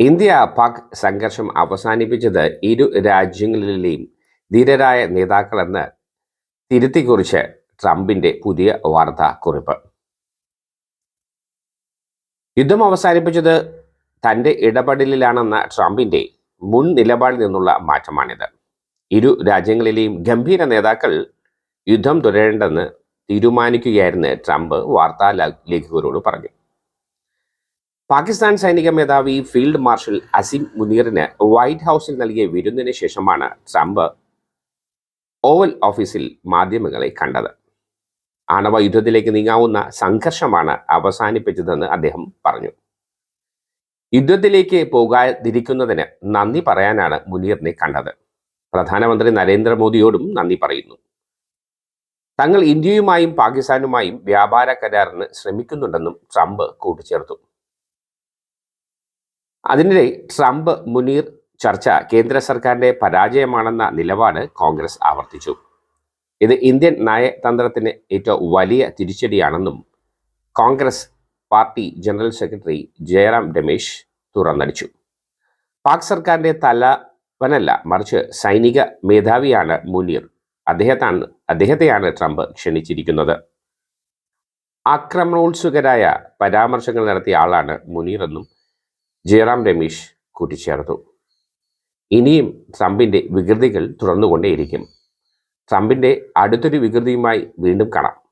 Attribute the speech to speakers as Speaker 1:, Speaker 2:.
Speaker 1: India Pak സംഘർഷം അവസാനിപ്പിച്ചത് ഇരു രാജ്യങ്ങളിലെയും ധീരരായ നേതാക്കളെന്ന് തിരുത്തിക്കുറിച്ച് ട്രംപിന്റെ പുതിയ വാർത്താക്കുറിപ്പ്. യുദ്ധം അവസാനിപ്പിച്ചത് തന്റെ ഇടപെടലിലാണെന്ന ട്രംപിന്റെ മുൻ നിലപാടിൽ നിന്നുള്ള മാറ്റമാണിത്. ഇരു രാജ്യങ്ങളിലെയും ഗംഭീര നേതാക്കൾ യുദ്ധം തുടരേണ്ടെന്ന് തീരുമാനിക്കുകയായിരുന്നു ട്രംപ് വാർത്താ ലേഖകരോട് പറഞ്ഞു. പാകിസ്ഥാൻ സൈനിക മേധാവി ഫീൽഡ് മാർഷൽ അസിം മുനീറിന് വൈറ്റ് ഹൗസിൽ നൽകിയ വിരുന്നിന് ശേഷമാണ് ട്രംപ് ഓവൽ ഓഫീസിൽ മാധ്യമങ്ങളെ കണ്ടത്. ആണവ യുദ്ധത്തിലേക്ക് നീങ്ങാവുന്ന സംഘർഷമാണ് അവസാനിപ്പിച്ചതെന്ന് അദ്ദേഹം പറഞ്ഞു. യുദ്ധത്തിലേക്ക് പോകാതിരിക്കുന്നതിന് നന്ദി പറയാനാണ് മുനീറിനെ കണ്ടത്. പ്രധാനമന്ത്രി നരേന്ദ്രമോദിയോടും നന്ദി പറയുന്നു. തങ്ങൾ ഇന്ത്യയുമായും പാകിസ്ഥാനുമായും വ്യാപാര കരാറിന് ശ്രമിക്കുന്നുണ്ടെന്നും ട്രംപ് കൂട്ടിച്ചേർത്തു. അതിനിടെ ട്രംപ് മുനീർ ചർച്ച കേന്ദ്ര സർക്കാരിന്റെ പരാജയമാണെന്ന നിലപാട് കോൺഗ്രസ് ആവർത്തിച്ചു. ഇത് ഇന്ത്യൻ നയതന്ത്രത്തിന് ഏറ്റവും വലിയ തിരിച്ചടിയാണെന്നും Congress party general secretary Jairam Ramesh തുറന്നടിച്ചു. Pak സർക്കാരിന്റെ തലവനല്ല മറിച്ച് സൈനിക മേധാവിയാണ് മുനീർ. അദ്ദേഹത്താണ് അദ്ദേഹത്തെയാണ് ട്രംപ് ക്ഷണിച്ചിരിക്കുന്നത്. ആക്രമണോത്സുകരായ പരാമർശങ്ങൾ നടത്തിയ ആളാണ് മുനീർ എന്നും ജയറാം രമേശ് കൂട്ടിച്ചേർത്തു. ഇനിയും ട്രംപിന്റെ വികൃതികൾ തുടർന്നുകൊണ്ടേയിരിക്കും. ട്രംപിന്റെ അടുത്തൊരു വികൃതിയുമായി വീണ്ടും കാണാം.